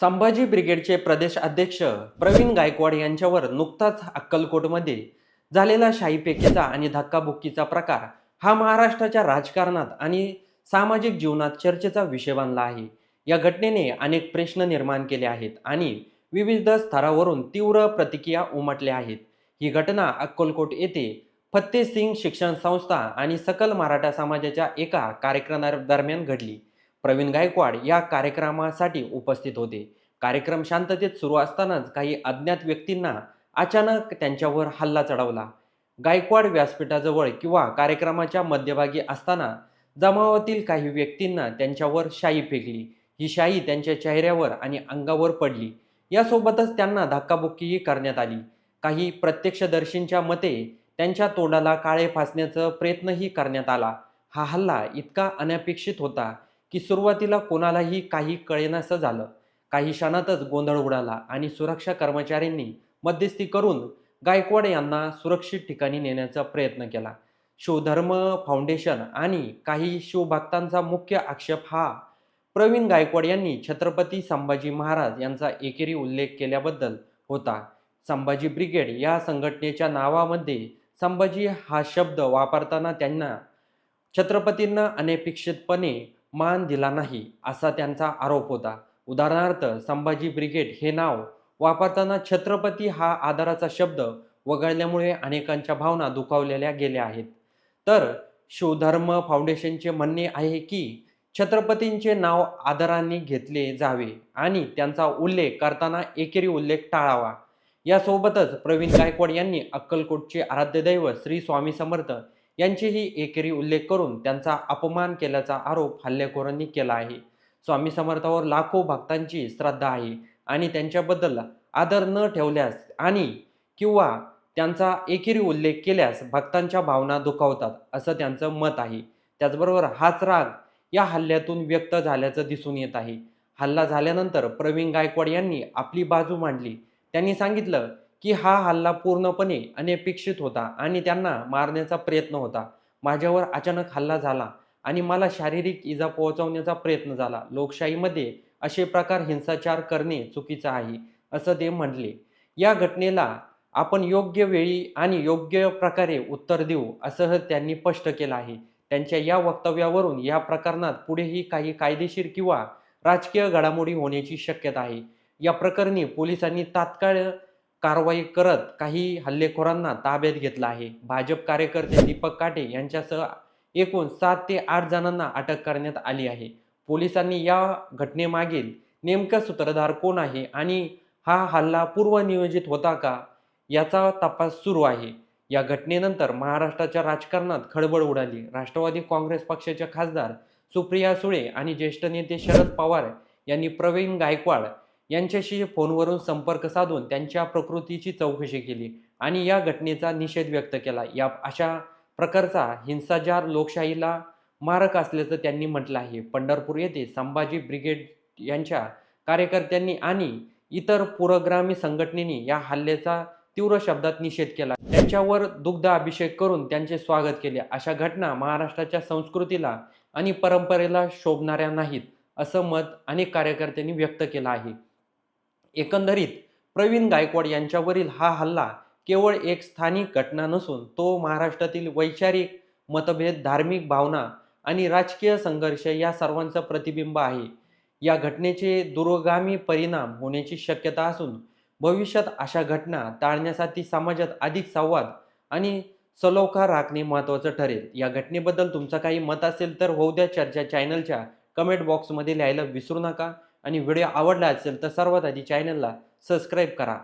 संभाजी ब्रिगेडचे प्रदेश अध्यक्ष प्रवीण गायकवाड यांच्यावर नुकताच अक्कलकोटमध्ये झालेला शाहीपेकीचा आणि धक्काबुक्कीचा प्रकार हा महाराष्ट्राच्या राजकारणात आणि सामाजिक जीवनात चर्चेचा विषय बनला आहे. या घटनेने अनेक प्रश्न निर्माण केले आहेत आणि विविध स्तरावरून तीव्र प्रतिक्रिया उमटल्या आहेत. ही घटना अक्कलकोट येथे फत्तेसिंग शिक्षण संस्था आणि सकल मराठा समाजाच्या एका कार्यक्रमादरम्यान घडली. प्रवीण गायकवाड या कार्यक्रमासाठी उपस्थित होते. कार्यक्रम शांततेत सुरू असतानाच काही अज्ञात व्यक्तींना अचानक त्यांच्यावर हल्ला चढवला. गायकवाड व्यासपीठाजवळ किंवा कार्यक्रमाच्या मध्यभागी असताना जमावातील काही व्यक्तींना त्यांच्यावर शाई फेकली. ही शाई त्यांच्या चेहऱ्यावर आणि अंगावर पडली. यासोबतच त्यांना धक्काबुक्कीही करण्यात आली. काही प्रत्यक्षदर्शींच्या मते त्यांच्या तोंडाला काळे फासण्याचा प्रयत्नही करण्यात आला. हा हल्ला इतका अनपेक्षित होता की सुरुवातीला कोणालाही काही कळेनासं झालं. काही क्षणातच गोंधळ उडाला आणि सुरक्षा कर्मचाऱ्यांनी मध्यस्थी करून गायकवाड यांना सुरक्षित ठिकाणी नेण्याचा प्रयत्न केला. शिवधर्म फाउंडेशन आणि काही शिवभक्तांचा मुख्य आक्षेप हा प्रवीण गायकवाड यांनी छत्रपती संभाजी महाराज यांचा एकेरी उल्लेख केल्याबद्दल होता. संभाजी ब्रिगेड या संघटनेच्या नावामध्ये संभाजी हा शब्द वापरताना त्यांना छत्रपतींना अनपेक्षितपणे मान दिला नाही असा त्यांचा आरोप होता. उदाहरणार्थ संभाजी ब्रिगेड हे नाव वापरताना छत्रपती हा आदराचा शब्द वगळल्यामुळे अनेकांच्या भावना दुखावलेल्या गेल्या आहेत. तर शिवधर्म फाउंडेशनचे म्हणणे आहे की छत्रपतींचे नाव आदराने घेतले जावे आणि त्यांचा उल्लेख करताना एकेरी उल्लेख टाळावा. यासोबतच प्रवीण गायकवाड यांनी अक्कलकोटचे आराध्यदैव श्री स्वामी समर्थ यांचेही एकेरी उल्लेख करून त्यांचा अपमान केल्याचा आरोप हल्लेखोरांनी केला आहे. स्वामी समर्थावर लाखो भक्तांची श्रद्धा आहे आणि त्यांच्याबद्दल आदर न ठेवल्यास आणि किंवा त्यांचा एकेरी उल्लेख केल्यास भक्तांच्या भावना दुखावतात असं त्यांचं मत आहे. त्याचबरोबर हाच राग या हल्ल्यातून व्यक्त झाल्याचं दिसून येत आहे. हल्ला झाल्यानंतर प्रवीण गायकवाड यांनी आपली बाजू मांडली. त्यांनी सांगितलं की हा हल्ला पूर्णपणे अनपेक्षित होता आणि त्यांना मारण्याचा प्रयत्न होता. माझ्यावर अचानक हल्ला झाला आणि मला शारीरिक इजा पोहोचवण्याचा प्रयत्न झाला. लोकशाहीमध्ये असे प्रकार हिंसाचार करणे चुकीचं आहे असं ते म्हटले. या घटनेला आपण योग्य वेळी आणि योग्य प्रकारे उत्तर देऊ असं त्यांनी स्पष्ट केलं आहे. त्यांच्या या वक्तव्यावरून या प्रकरणात पुढेही काही कायदेशीर किंवा राजकीय घडामोडी होण्याची शक्यता आहे. या प्रकरणी पोलिसांनी तात्काळ कारवाई करत काही हल्लेखोरांना ताब्यात घेतला आहे. भाजप कार्यकर्ते दीपक काटे यांच्यासह एकूण सात ते आठ जणांना अटक करण्यात आली आहे. पोलिसांनी या घटनेमागील नेमका सूत्रधार कोण आहे आणि हा हल्ला पूर्वनियोजित होता का याचा तपास सुरू आहे. या घटनेनंतर महाराष्ट्राच्या राजकारणात खळबळ उडाली. राष्ट्रवादी काँग्रेस पक्षाच्या खासदार सुप्रिया सुळे आणि ज्येष्ठ नेते शरद पवार यांनी प्रवीण गायकवाड यांच्याशी फोनवरून संपर्क साधून त्यांच्या प्रकृतीची चौकशी केली आणि या घटनेचा निषेध व्यक्त केला. या अशा प्रकारचा हिंसाचार लोकशाहीला मारक असल्याचं त्यांनी म्हटलं आहे. पंढरपूर येथे संभाजी ब्रिगेड यांच्या कार्यकर्त्यांनी आणि इतर पुरग्रामी संघटनेनी या हल्ल्याचा तीव्र शब्दात निषेध केला. त्यांच्यावर दुग्ध अभिषेक करून त्यांचे स्वागत केले. अशा घटना महाराष्ट्राच्या संस्कृतीला आणि परंपरेला शोभणाऱ्या नाहीत असं मत अनेक कार्यकर्त्यांनी व्यक्त केलं आहे. एकंदरीत प्रवीण गायकवाड यांच्यावरील हा हल्ला केवळ एक स्थानिक घटना नसून तो महाराष्ट्रातील वैचारिक मतभेद धार्मिक भावना आणि राजकीय संघर्ष या सर्वांचं प्रतिबिंब आहे. या घटनेचे दूरगामी परिणाम होण्याची शक्यता असून भविष्यात अशा घटना टाळण्यासाठी समाजात अधिक संवाद आणि सलोखा राखणे महत्त्वाचं ठरेल. या घटनेबद्दल तुमचं काही मत असेल तर होऊ द्या. चर्चा चॅनलच्या कमेंट बॉक्समध्ये लिहायला विसरू नका. आणि व्हिडिओ आवडला असेल तर सर्वात आधी चॅनलला सबस्क्राईब करा.